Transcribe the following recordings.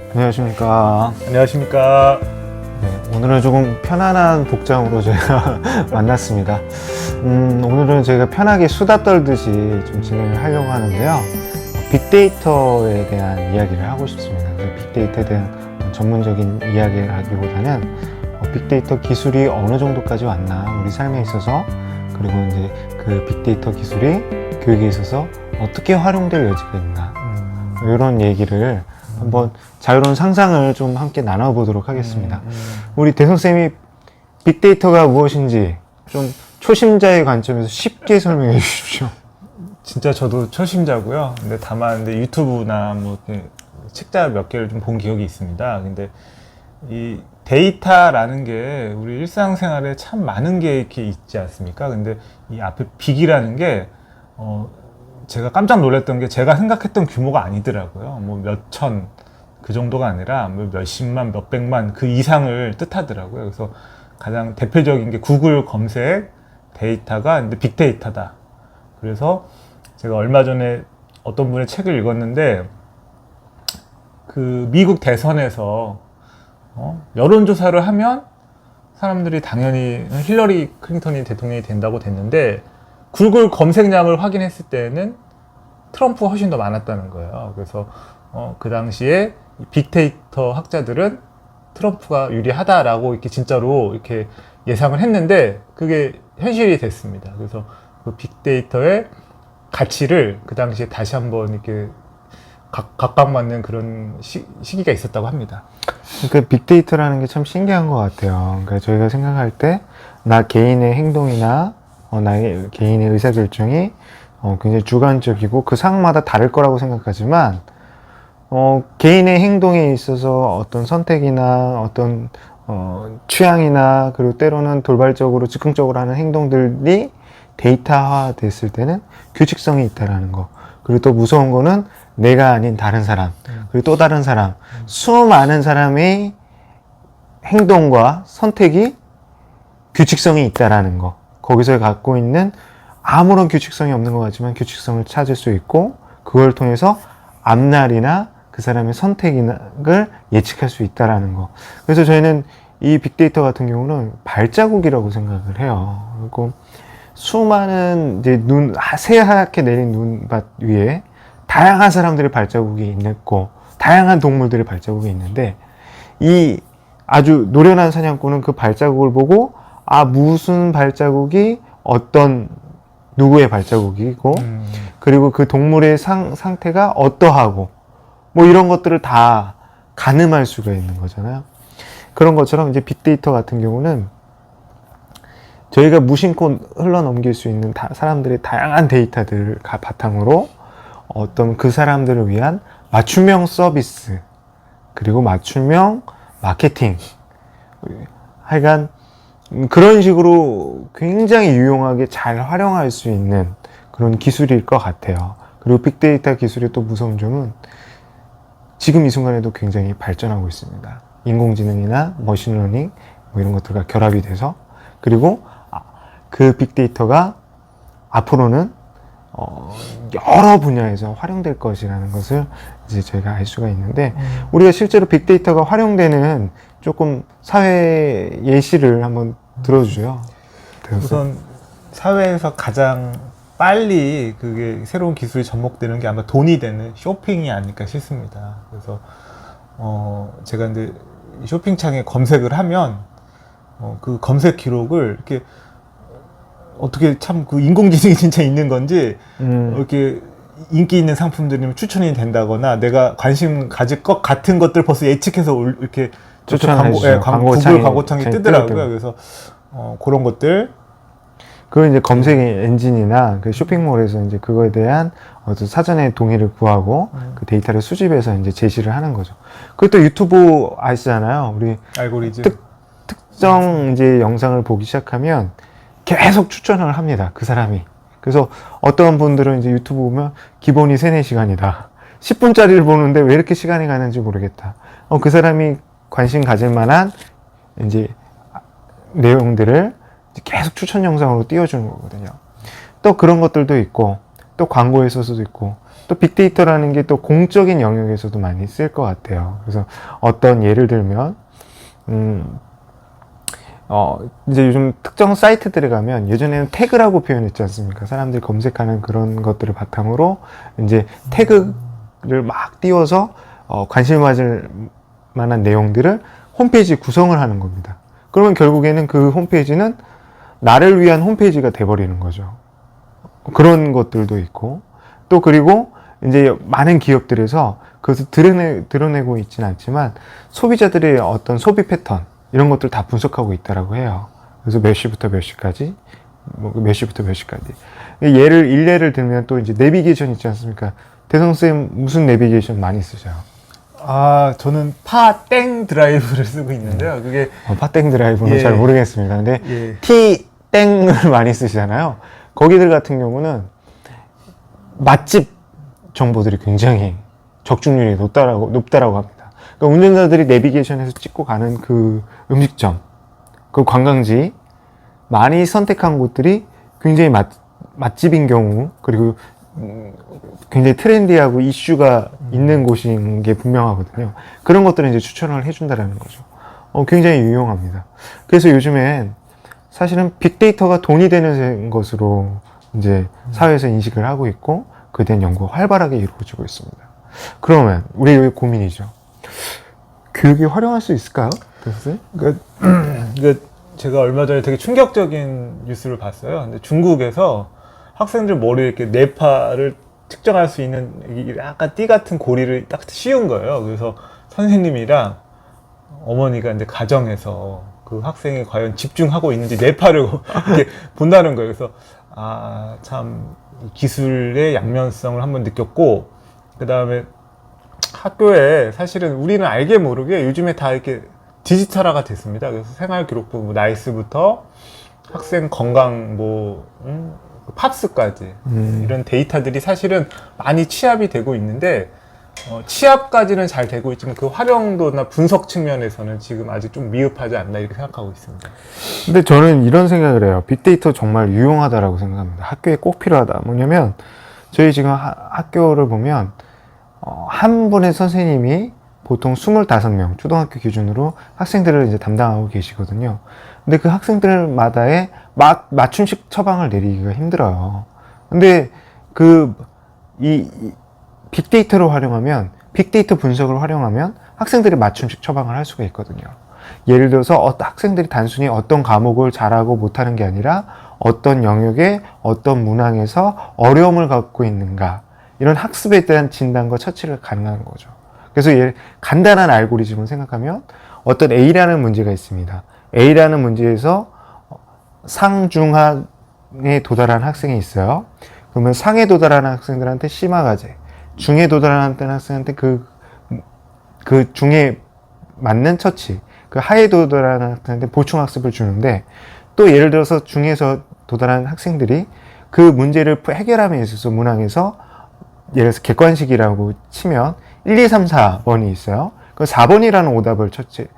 안녕하십니까. 안녕하십니까. 네, 오늘은 조금 편안한 복장으로 저희가 만났습니다. 음, 오늘은 저희가 편하게 수다 떨듯이 좀 진행을 하려고 하는데요. 빅데이터에 대한 이야기를 하고 싶습니다. 빅데이터에 대한 전문적인 이야기를 하기보다는 어, 빅데이터 기술이 어느 정도까지 왔나, 우리 삶에 있어서, 그리고 이제 그 빅데이터 기술이 교육에 있어서 어떻게 활용될 여지가 있나, 음, 이런 얘기를 한번 자유로운 상상을 좀 함께 나눠보도록 하겠습니다. 음, 우리 대성쌤이 빅데이터가 무엇인지 좀 초심자의 관점에서 쉽게 설명해 주십시오. 진짜 저도 초심자고요. 근데 다만 근데 유튜브나 뭐그 책자 몇 개를 좀 본 기억이 있습니다. 근데 이 데이터라는 게 우리 일상생활에 참 많은 게 이렇게 있지 않습니까? 근데 이 앞에 빅이라는 게 어, 제가 깜짝 놀랐던 게 제가 생각했던 규모가 아니더라고요. 뭐 몇천 그 정도가 아니라 뭐 몇십만, 몇백만 그 이상을 뜻하더라고요. 그래서 가장 대표적인 게 구글 검색 데이터가 근데 빅데이터다. 그래서 제가 얼마 전에 어떤 분의 책을 읽었는데 그 미국 대선에서 어? 여론조사를 하면 사람들이 당연히 힐러리 클린턴이 대통령이 된다고 됐는데 구글 검색량을 확인했을 때는 트럼프가 훨씬 더 많았다는 거예요. 그래서 어, 그 당시에 이 빅데이터 학자들은 트럼프가 유리하다라고 이렇게 진짜로 이렇게 예상을 했는데 그게 현실이 됐습니다. 그래서 그 빅데이터의 가치를 그 당시에 다시 한번 이렇게 각, 각광받는 그런 시, 시기가 있었다고 합니다. 그 빅데이터라는 게 참 신기한 것 같아요. 그러니까 저희가 생각할 때 나 개인의 행동이나 어, 나의 개인의 의사결정이 어, 굉장히 주관적이고 그 상황마다 다를 거라고 생각하지만 어, 개인의 행동에 있어서 어떤 선택이나 어떤 어, 취향이나 그리고 때로는 돌발적으로 즉흥적으로 하는 행동들이 데이터화 됐을 때는 규칙성이 있다라는 거. 그리고 또 무서운 거는 내가 아닌 다른 사람, 그리고 또 다른 사람, 수많은 사람의 행동과 선택이 규칙성이 있다라는 거. 거기서 갖고 있는 아무런 규칙성이 없는 것 같지만 규칙성을 찾을 수 있고 그걸 통해서 앞날이나 그 사람의 선택을 예측할 수 있다라는 거. 그래서 저희는 이 빅데이터 같은 경우는 발자국이라고 생각을 해요. 그리고 수많은 이제 눈 새하얗게 내린 눈밭 위에 다양한 사람들의 발자국이 있고 다양한 동물들의 발자국이 있는데 이 아주 노련한 사냥꾼은 그 발자국을 보고 아 무슨 발자국이 어떤 누구의 발자국이고 음. 그리고 그 동물의 상, 상태가 어떠하고 뭐 이런 것들을 다 가늠할 수가 있는 거잖아요. 그런 것처럼 이제 빅데이터 같은 경우는 저희가 무심코 흘러넘길 수 있는 다- 사람들의 다양한 데이터들을 가- 바탕으로 어떤 그 사람들을 위한 맞춤형 서비스 그리고 맞춤형 마케팅 하여간 음, 그런 식으로 굉장히 유용하게 잘 활용할 수 있는 그런 기술일 것 같아요. 그리고 빅데이터 기술의 또 무서운 점은 지금 이 순간에도 굉장히 발전하고 있습니다. 인공지능이나 머신러닝 뭐 이런 것들과 결합이 돼서 그리고 아, 그 빅데이터가 앞으로는 어, 여러 분야에서 활용될 것이라는 것을 이제 저희가 알 수가 있는데 우리가 실제로 빅데이터가 활용되는 조금 사회 예시를 한번 들어주세요. 그래서 우선 사회에서 가장 빨리 그게 새로운 기술이 접목되는 게 아마 돈이 되는 쇼핑이 아닐까 싶습니다. 그래서 어 제가 근데 쇼핑창에 검색을 하면 어 그 검색 기록을 이렇게 어떻게 참 그 인공지능이 진짜 있는 건지 음, 이렇게 인기 있는 상품들이면 추천이 된다거나 내가 관심 가질 것 같은 것들 벌써 예측해서 올- 이렇게 추천해 광고, 주죠. 예, 광고, 광고창에 구글 광고창이 창이 뜨더라고요. 그래서 어, 그런 것들 그 이제 검색 엔진이나 그 쇼핑몰에서 이제 그거에 대한 어떤 사전에 동의를 구하고 음. 그 데이터를 수집해서 이제 제시를 하는 거죠. 그것도 유튜브 아시잖아요. 우리 알고리즘 특- 특정 이제 영상을 보기 시작하면 계속 추천을 합니다. 그 사람이. 그래서 어떤 분들은 이제 유튜브 보면 기본이 3, 4시간이다. 10분짜리를 보는데 왜 이렇게 시간이 가는지 모르겠다. 어, 그 사람이 관심 가질 만한 이제 내용들을 계속 추천 영상으로 띄워주는 거거든요. 또 그런 것들도 있고, 또 광고에 있어서도 있고, 또 빅데이터라는 게 또 공적인 영역에서도 많이 쓸 것 같아요. 그래서 어떤 예를 들면 음, 어, 이제 요즘 특정 사이트들에 가면 예전에는 태그라고 표현했지 않습니까? 사람들이 검색하는 그런 것들을 바탕으로 이제 태그를 막 띄워서 어, 관심을 가질 만한 내용들을 홈페이지 구성을 하는 겁니다. 그러면 결국에는 그 홈페이지는 나를 위한 홈페이지가 돼버리는 거죠. 그런 것들도 있고 또 그리고 이제 많은 기업들에서 그것을 드러내, 드러내고 있지는 않지만 소비자들의 어떤 소비 패턴 이런 것들 다 분석하고 있다라고 해요. 그래서 몇 시부터 몇 시까지 뭐 몇 시부터 몇 시까지 예를 일례를 들면 또 이제 내비게이션 있지 않습니까? 대성 쌤 무슨 내비게이션 많이 쓰셔요? 아, 저는 파땡 드라이브를 쓰고 있는데요. 그게 어, 파땡 드라이브는 예. 잘 모르겠습니다. 근데 예. T 땡을 많이 쓰시잖아요. 거기들 같은 경우는 맛집 정보들이 굉장히 적중률이 높다라고 높다라고 합니다. 그러니까 운전자들이 내비게이션에서 찍고 가는 그 음식점, 그 관광지 많이 선택한 곳들이 굉장히 맛 맛집인 경우 그리고 음, 굉장히 트렌디하고 이슈가 있는 곳인 게 분명하거든요. 그런 것들은 이제 추천을 해준다라는 거죠. 어, 굉장히 유용합니다. 그래서 요즘엔 사실은 빅데이터가 돈이 되는 것으로 이제 사회에서 인식을 하고 있고 그에 대한 연구가 활발하게 이루어지고 있습니다. 그러면 우리의 고민이죠. 교육에 활용할 수 있을까요? 그, 그 제가 얼마 전에 되게 충격적인 뉴스를 봤어요. 근데 중국에서 학생들 머리에 이렇게 뇌파를 측정할 수 있는 이 약간 띠 같은 고리를 딱 씌운 거예요. 그래서 선생님이랑 어머니가 이제 가정에서 그 학생이 과연 집중하고 있는지 뇌파를 본다는 거예요. 그래서 아, 참 기술의 양면성을 한번 느꼈고 그 다음에 학교에 사실은 우리는 알게 모르게 요즘에 다 이렇게 디지털화가 됐습니다. 그래서 생활 기록부 뭐 나이스부터 학생 건강 뭐 음, 팝스까지 음. 이런 데이터들이 사실은 많이 취합이 되고 있는데 어, 취합까지는 잘 되고 있지만 그 활용도나 분석 측면에서는 지금 아직 좀 미흡하지 않나 이렇게 생각하고 있습니다. 근데 저는 이런 생각을 해요. 빅데이터 정말 유용하다라고 생각합니다. 학교에 꼭 필요하다. 뭐냐면 저희 지금 하- 학교를 보면 어, 한 분의 선생님이 보통 25명, 초등학교 기준으로 학생들을 이제 담당하고 계시거든요. 근데 그 학생들마다의 마, 맞춤식 처방을 내리기가 힘들어요. 근데 그, 이, 이 빅데이터를 활용하면, 빅데이터 분석을 활용하면 학생들이 맞춤식 처방을 할 수가 있거든요. 예를 들어서 어떤 학생들이 단순히 어떤 과목을 잘하고 못하는 게 아니라 어떤 영역에 어떤 문항에서 어려움을 갖고 있는가 이런 학습에 대한 진단과 처치를 가능한 거죠. 그래서 예, 간단한 알고리즘을 생각하면 어떤 A라는 문제가 있습니다. A라는 문제에서 상중하에 도달한 학생이 있어요. 그러면 상에 도달하는 학생들한테 심화과제, 중에 도달하는 학생한테 그, 그 중에 맞는 처치, 그 하에 도달하는 학생한테 보충학습을 주는데 또 예를 들어서 중에서 도달하는 학생들이 그 문제를 해결함에 있어서 문항에서 예를 들어서 객관식이라고 치면 1, 2, 3, 4번이 있어요. 그 4번이라는 오답을 첫째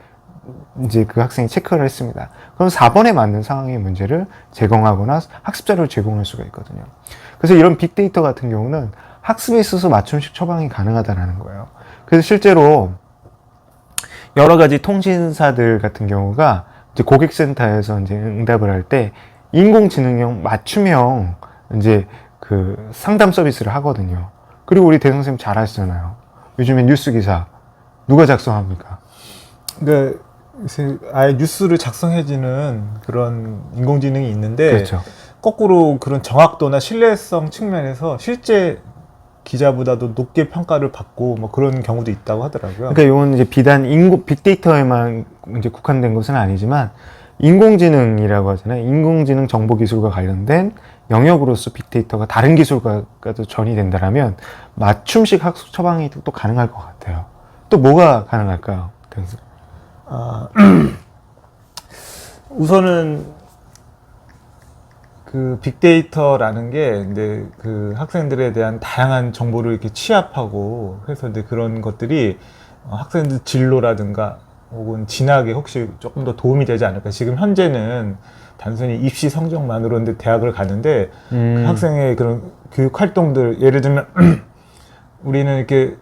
이제 그 학생이 체크를 했습니다. 그럼 4번에 맞는 상황의 문제를 제공하거나 학습 자료를 제공할 수가 있거든요. 그래서 이런 빅데이터 같은 경우는 학습에 있어서 맞춤식 처방이 가능하다는 거예요. 그래서 실제로 여러 가지 통신사들 같은 경우가 이제 고객센터에서 이제 응답을 할 때 인공지능형 맞춤형 이제 그 상담 서비스를 하거든요. 그리고 우리 대성 쌤 잘 아시잖아요. 요즘에 뉴스 기사 누가 작성합니까? 그러니까 아예 뉴스를 작성해주는 그런 인공지능이 있는데 그렇죠. 거꾸로 그런 정확도나 신뢰성 측면에서 실제 기자보다도 높게 평가를 받고 뭐 그런 경우도 있다고 하더라고요. 그러니까 이건 이제 비단 인구 빅데이터에만 이제 국한된 것은 아니지만 인공지능이라고 하잖아요. 인공지능 정보 기술과 관련된 영역으로서 빅데이터가 다른 기술과도 전이 된다라면 맞춤식 학습 처방이 또 가능할 것 같아요. 또 뭐가 가능할까요? 아, 우선은 그 빅데이터라는 게 이제 그 학생들에 대한 다양한 정보를 이렇게 취합하고 해서 이제 그런 것들이 어, 학생들 진로라든가 혹은 진학에 혹시 조금 더 도움이 되지 않을까. 지금 현재는 단순히 입시 성적만으로 이제 대학을 가는데 그 음. 학생의 그런 교육 활동들 예를 들면 우리는 이렇게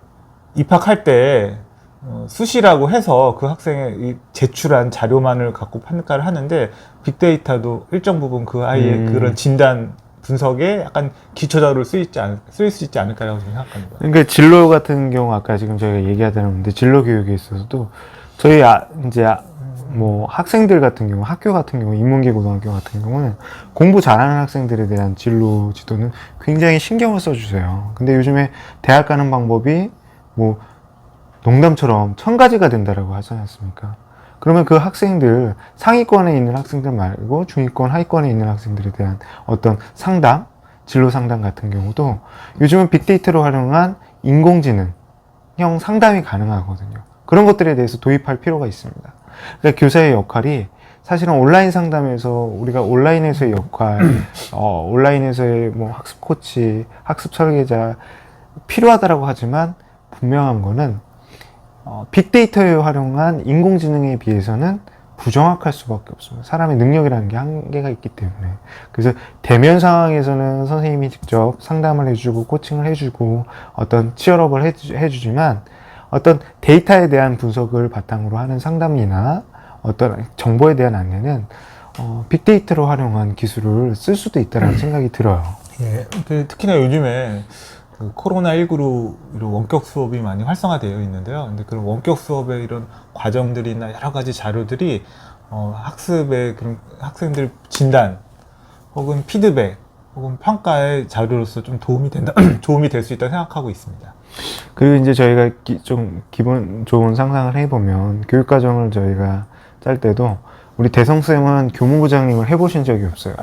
입학할 때 어, 수시라고 해서 그 학생의 이 제출한 자료만을 갖고 평가를 하는데 빅데이터도 일정 부분 그 아이의 음. 그런 진단 분석에 약간 기초 자료를 쓰이지 않, 쓰일 수 있지 않을까라고 생각합니다. 그러니까 진로 같은 경우 아까 지금 저희가 얘기하다는데 진로 교육에 있어서도 저희 아, 이제 아, 뭐 학생들 같은 경우 학교 같은 경우 인문계 고등학교 같은 경우는 공부 잘하는 학생들에 대한 진로 지도는 굉장히 신경을 써주세요. 근데 요즘에 대학 가는 방법이 뭐 농담처럼 천 가지가 된다라고 하지 않습니까? 그러면 그 학생들 상위권에 있는 학생들 말고 중위권 하위권에 있는 학생들에 대한 어떤 상담 진로 상담 같은 경우도 요즘은 빅데이터로 활용한 인공지능형 상담이 가능하거든요. 그런 것들에 대해서 도입할 필요가 있습니다. 그러니까 교사의 역할이 사실은 온라인 상담에서 우리가 온라인에서의 역할, 어, 온라인에서의 뭐 학습 코치, 학습 설계자 필요하다라고 하지만 분명한 거는 어, 빅데이터에 활용한 인공지능에 비해서는 부정확할 수밖에 없습니다. 사람의 능력이라는 게 한계가 있기 때문에. 그래서 대면 상황에서는 선생님이 직접 상담을 해주고 코칭을 해주고 어떤 치열업을 해주, 해주지만 어떤 데이터에 대한 분석을 바탕으로 하는 상담이나 어떤 정보에 대한 안내는 어, 빅데이터로 활용한 기술을 쓸 수도 있다는 생각이 들어요. 예, 그 특히나 요즘에 그 코로나19로 이런 원격 수업이 많이 활성화되어 있는데요. 근데 그런 원격 수업의 이런 과정들이나 여러 가지 자료들이 어, 학습의 그런 학생들 진단 혹은 피드백 혹은 평가의 자료로서 좀 도움이 된다, 도움이 될 수 있다고 생각하고 있습니다. 그리고 이제 저희가 기- 좀 기분 좋은 상상을 해보면 교육과정을 저희가 짤 때도 우리 대성 쌤은 교무부장님을 해보신 적이 없어요.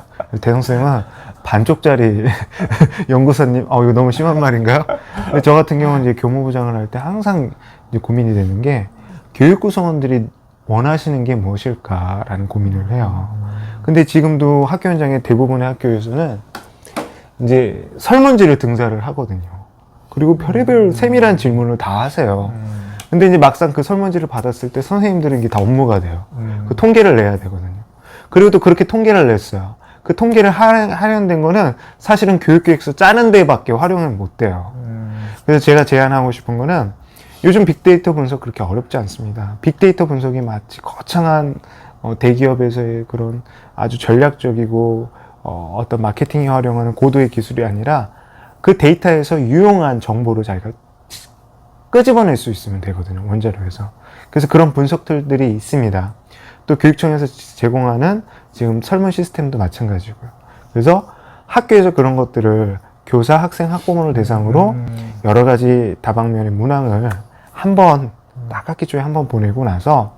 대성 쌤은 반쪽짜리 연구사님, 어, 이거 너무 심한 말인가요? 저 같은 경우는 이제 교무부장을 할 때 항상 이제 고민이 되는 게 교육 구성원들이 원하시는 게 무엇일까라는 고민을 해요. 근데 지금도 학교 현장의 대부분의 학교에서는 이제 설문지를 등사를 하거든요. 그리고 별의별 세밀한 질문을 다 하세요. 음, 근데 이제 막상 그 설문지를 받았을 때 선생님들은 이게 다 업무가 돼요. 음, 그 통계를 내야 되거든요. 그리고 또 그렇게 통계를 냈어요. 그 통계를 하- 활용된 거는 사실은 교육계획서 짜는 데밖에 활용을 못 돼요. 음, 그래서 제가 제안하고 싶은 거는 요즘 빅데이터 분석 그렇게 어렵지 않습니다. 빅데이터 분석이 마치 거창한 어, 대기업에서의 그런 아주 전략적이고 어, 어떤 마케팅이 활용하는 고도의 기술이 아니라 그 데이터에서 유용한 정보를 자기가 끄집어낼 수 있으면 되거든요. 원자료에서. 그래서 그런 분석 툴들이 있습니다. 또 교육청에서 제공하는 지금 설문 시스템도 마찬가지고요. 그래서 학교에서 그런 것들을 교사, 학생, 학부모를 대상으로 음, 여러 가지 다방면의 문항을 한번 딱 학기 초에 한번 보내고 나서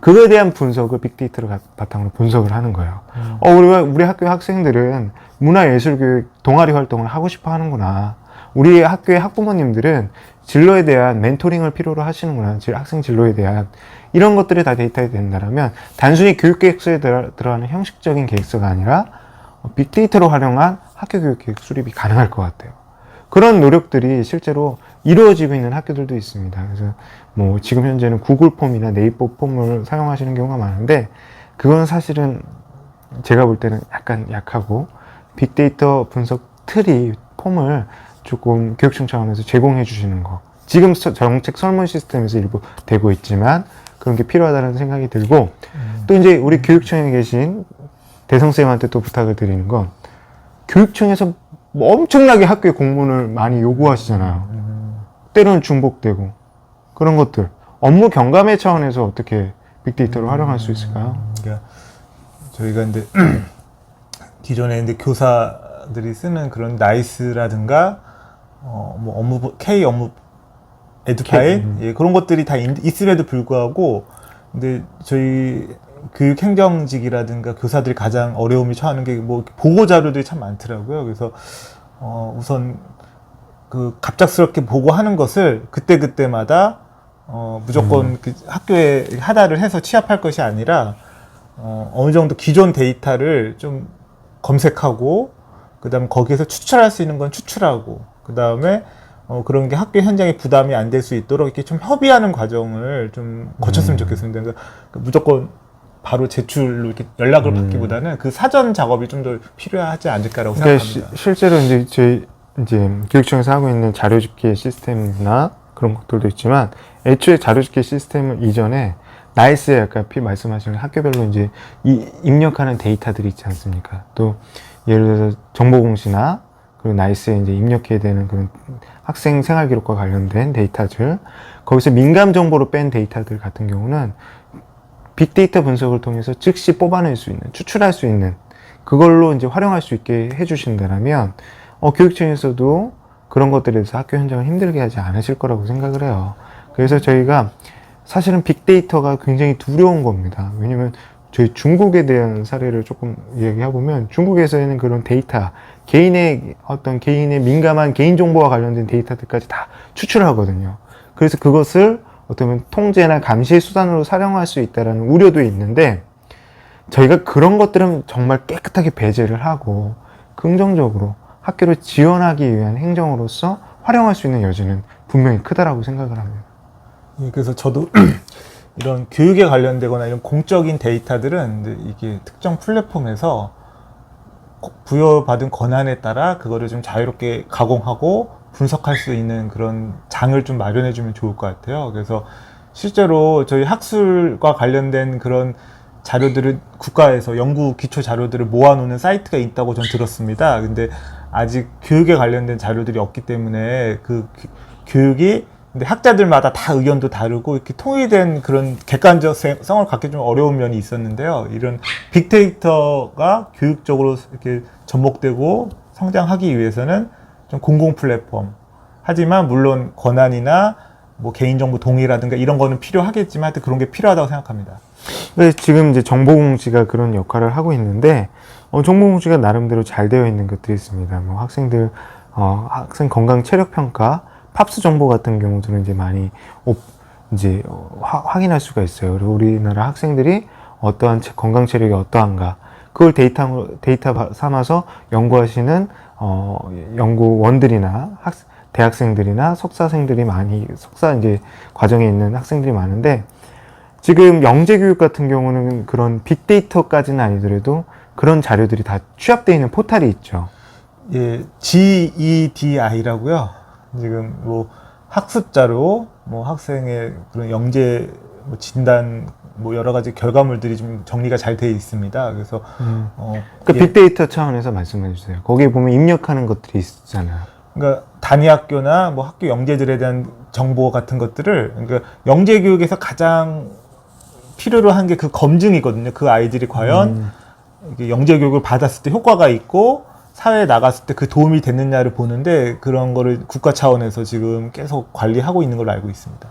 그거에 대한 분석을 빅데이터를 가- 바탕으로 분석을 하는 거예요. 음. 어, 우리, 우리 학교 학생들은 문화예술교육 동아리 활동을 하고 싶어 하는구나. 우리 학교의 학부모님들은 진로에 대한 멘토링을 필요로 하시는구나. 질- 학생 진로에 대한. 이런 것들이 다 데이터에 된다면 단순히 교육 계획서에 들어, 들어가는 형식적인 계획서가 아니라 어, 빅데이터로 활용한 학교 교육 계획 수립이 가능할 것 같아요. 그런 노력들이 실제로 이루어지고 있는 학교들도 있습니다. 그래서 뭐 지금 현재는 구글 폼이나 네이버 폼을 사용하시는 경우가 많은데 그건 사실은 제가 볼 때는 약간 약하고 빅데이터 분석 틀이 폼을 조금 교육청 차원에서 제공해 주시는 거. 지금 서- 정책 설문 시스템에서 일부 되고 있지만 그런 게 필요하다는 생각이 들고 또 이제 우리 교육청에 계신 대성 쌤한테 또 부탁을 드리는 건 교육청에서 뭐 엄청나게 학교에 공문을 많이 요구하시잖아요. 음, 때로는 중복되고 그런 것들 업무 경감의 차원에서 어떻게 빅데이터를 활용할 수 있을까요? 그러니까 저희가 이제 기존에 이제 교사들이 쓰는 그런 나이스라든가 어 뭐 업무 K 업무 에듀파일 음. 예, 그런 것들이 다 있- 있음에도 불구하고 근데 저희 교육 행정직이라든가 교사들이 가장 어려움이 처하는 게 뭐 보고 자료들이 참 많더라고요. 그래서 어 우선 그 갑작스럽게 보고하는 것을 그때 그때마다 어 무조건 그 학교에 하다를 해서 취합할 것이 아니라 어 어느 정도 기존 데이터를 좀 검색하고 그다음에 거기에서 추출할 수 있는 건 추출하고 그 다음에 어 그런 게 학교 현장에 부담이 안 될 수 있도록 이렇게 좀 협의하는 과정을 좀 거쳤으면 좋겠습니다. 그러니까 그 무조건 바로 제출로 이렇게 연락을 음. 받기보다는 그 사전 작업이 좀 더 필요하지 않을까라고 그러니까 시- 생각합니다. 실제로 이제 저희 이제 교육청에서 하고 있는 자료 집계 시스템이나 그런 것들도 있지만 애초에 자료 집계 시스템을 이전에 나이스에 아까 피 말씀하신 학교별로 이제 이 입력하는 데이터들이 있지 않습니까? 또 예를 들어서 정보공시나 그리고 나이스에 이제 입력해야 되는 그런 학생 생활 기록과 관련된 데이터들 거기서 민감 정보로 뺀 데이터들 같은 경우는 빅데이터 분석을 통해서 즉시 뽑아낼 수 있는 추출할 수 있는 그걸로 이제 활용할 수 있게 해주신다면 어, 교육청에서도 그런 것들에 대해서 학교 현장을 힘들게 하지 않으실 거라고 생각을 해요. 그래서 저희가 사실은 빅데이터가 굉장히 두려운 겁니다. 왜냐면 저희 중국에 대한 사례를 조금 이야기해보면 중국에서는 그런 데이터, 개인의 어떤 개인의 민감한 개인 정보와 관련된 데이터들까지 다 추출하거든요. 그래서 그것을 어쩌면 통제나 감시의 수단으로 사용할 수 있다는 우려도 있는데 저희가 그런 것들은 정말 깨끗하게 배제를 하고 긍정적으로 학교를 지원하기 위한 행정으로서 활용할 수 있는 여지는 분명히 크다라고 생각을 합니다. 예, 그래서 저도 이런 교육에 관련되거나 이런 공적인 데이터들은 이게 특정 플랫폼에서 꼭 부여받은 권한에 따라 그거를 좀 자유롭게 가공하고 분석할 수 있는 그런 장을 좀 마련해 주면 좋을 것 같아요. 그래서 실제로 저희 학술과 관련된 그런 자료들을 국가에서 연구 기초 자료들을 모아놓는 사이트가 있다고 전 들었습니다. 근데 아직 교육에 관련된 자료들이 없기 때문에 그 교- 교육이 근데 학자들마다 다 의견도 다르고 이렇게 통일된 그런 객관적 성을 갖기 좀 어려운 면이 있었는데요. 이런 빅데이터가 교육적으로 이렇게 접목되고 성장하기 위해서는 좀 공공 플랫폼. 하지만 물론 권한이나 뭐 개인정보 동의라든가 이런 거는 필요하겠지만 하여튼 그런 게 필요하다고 생각합니다. 네, 지금 이제 정보공시가 그런 역할을 하고 있는데 어, 정보공시가 나름대로 잘 되어 있는 것들이 있습니다. 뭐 학생들 어, 학생 건강 체력 평가, 팝스 정보 같은 경우들은 이제 많이 오- 이제 어, 화- 확인할 수가 있어요. 그리고 우리나라 학생들이 어떠한 체- 건강 체력이 어떠한가 그걸 데이터 데이터 바- 삼아서 연구하시는 어, 연구원들이나 학 대학생들이나 석사생들이 많이 석사 이제 과정에 있는 학생들이 많은데 지금 영재 교육 같은 경우는 그런 빅데이터까지는 아니더라도 그런 자료들이 다 취합되어 있는 포탈이 있죠. 예, GEDI라고요. 지금 뭐 학습 자료, 뭐 학생의 그런 영재 뭐 진단, 뭐 여러 가지 결과물들이 좀 정리가 잘 되어 있습니다. 그래서 어, 그 예, 빅데이터 차원에서 말씀해 주세요. 거기에 보면 입력하는 것들이 있잖아요. 그러니까 단위 학교나 뭐 학교 영재들에 대한 정보 같은 것들을 그러니까 영재 교육에서 가장 필요로 한 게 그 검증이거든요. 그 아이들이 과연 음. 영재 교육을 받았을 때 효과가 있고 사회에 나갔을 때 그 도움이 됐느냐를 보는데 그런 거를 국가 차원에서 지금 계속 관리하고 있는 걸로 알고 있습니다.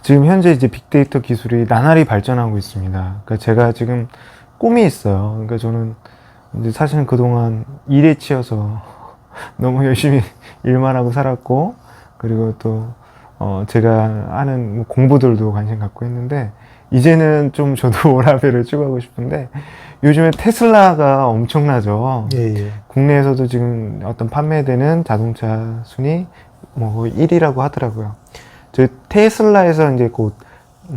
지금 현재 이제 빅데이터 기술이 나날이 발전하고 있습니다. 그러니까 제가 지금 꿈이 있어요. 그러니까 저는 사실은 그동안 일에 치여서 너무 열심히 일만 하고 살았고, 그리고 또, 어, 제가 하는 뭐 공부들도 관심 갖고 했는데, 이제는 좀 저도 워라밸을 추구하고 싶은데, 요즘에 테슬라가 엄청나죠. 예, 예. 국내에서도 지금 어떤 판매되는 자동차 순위 뭐 1위라고 하더라고요. 저 테슬라에서 이제 곧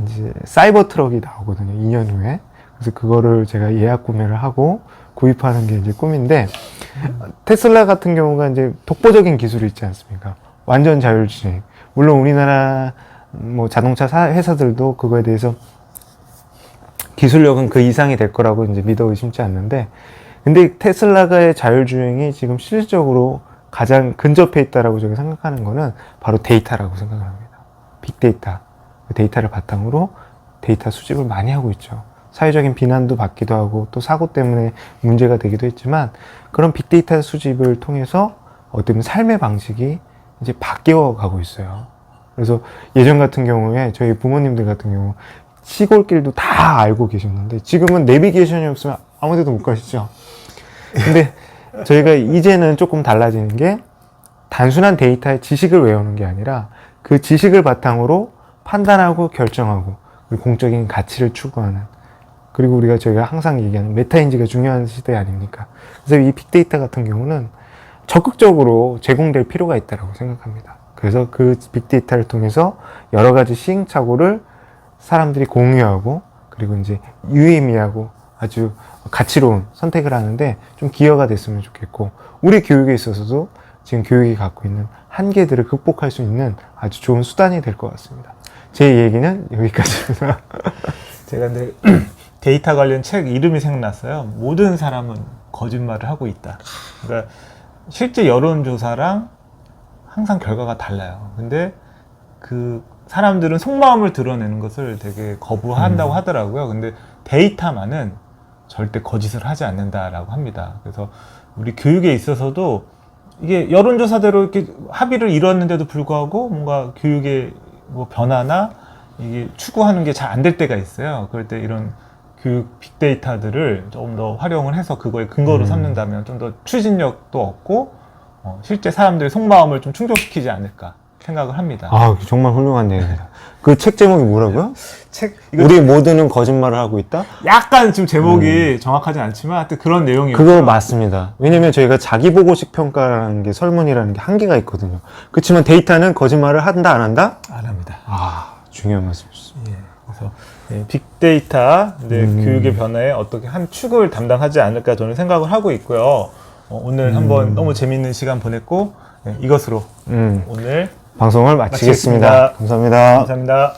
이제 사이버 트럭이 나오거든요. 2년 후에. 그래서 그거를 제가 예약 구매를 하고 구입하는 게 이제 꿈인데 테슬라 같은 경우가 이제 독보적인 기술이 있지 않습니까? 완전 자율주행. 물론 우리나라 뭐 자동차 사- 회사들도 그거에 대해서 기술력은 그 이상이 될 거라고 이제 믿어 의심치 않는데 근데 테슬라가의 자율주행이 지금 실질적으로 가장 근접해 있다라고 저는 생각하는 거는 바로 데이터라고 생각을 합니다. 빅데이터. 그 데이터를 바탕으로 데이터 수집을 많이 하고 있죠. 사회적인 비난도 받기도 하고 또 사고 때문에 문제가 되기도 했지만 그런 빅데이터 수집을 통해서 어떤 삶의 방식이 이제 바뀌어 가고 있어요. 그래서 예전 같은 경우에 저희 부모님들 같은 경우 시골길도 다 알고 계셨는데 지금은 내비게이션이 없으면 아무 데도 못 가시죠. 근데 저희가 이제는 조금 달라지는 게 단순한 데이터의 지식을 외우는 게 아니라 그 지식을 바탕으로 판단하고 결정하고 공적인 가치를 추구하는 그리고 우리가 저희가 항상 얘기하는 메타인지가 중요한 시대 아닙니까? 그래서 이 빅데이터 같은 경우는 적극적으로 제공될 필요가 있다고 생각합니다. 그래서 그 빅데이터를 통해서 여러 가지 시행착오를 사람들이 공유하고 그리고 이제 유의미하고 아주 가치로운 선택을 하는데 좀 기여가 됐으면 좋겠고 우리 교육에 있어서도 지금 교육이 갖고 있는 한계들을 극복할 수 있는 아주 좋은 수단이 될 것 같습니다. 제 얘기는 여기까지입니다. 제가 근데 데이터 관련 책 이름이 생각났어요. 모든 사람은 거짓말을 하고 있다. 그러니까 실제 여론조사랑 항상 결과가 달라요. 근데 그 사람들은 속마음을 드러내는 것을 되게 거부한다고 음. 하더라고요. 근데 데이터만은 절대 거짓을 하지 않는다라고 합니다. 그래서 우리 교육에 있어서도 이게 여론조사대로 이렇게 합의를 이뤘는데도 불구하고 뭔가 교육의 뭐 변화나 이게 추구하는 게 잘 안 될 때가 있어요. 그럴 때 이런 교육 빅데이터들을 조금 더 활용을 해서 그거에 근거로 음. 삼는다면 좀 더 추진력도 얻고 어, 실제 사람들의 속마음을 좀 충족시키지 않을까 생각을 합니다. 아, 정말 훌륭한 얘기입니다. 그 책 제목이 뭐라고요? 책 이거 우리 모두는 거짓말을 하고 있다? 약간 지금 제목이 정확하진 않지만 하여튼 그런 내용이에요. 그거 맞습니다. 왜냐면 저희가 자기보고식 평가라는 게 설문이라는 게 한계가 있거든요. 그렇지만 데이터는 거짓말을 한다, 안 한다? 안 합니다. 아, 중요한 말씀이셨습니다. 예, 그래서 예, 빅데이터 네, 음. 교육의 변화에 어떻게 한 축을 담당하지 않을까 저는 생각을 하고 있고요. 어, 오늘 한번 너무 재밌는 시간 보냈고 예, 이것으로 음, 오늘 방송을 마치겠습니다. 마치겠습니다. 감사합니다. 감사합니다.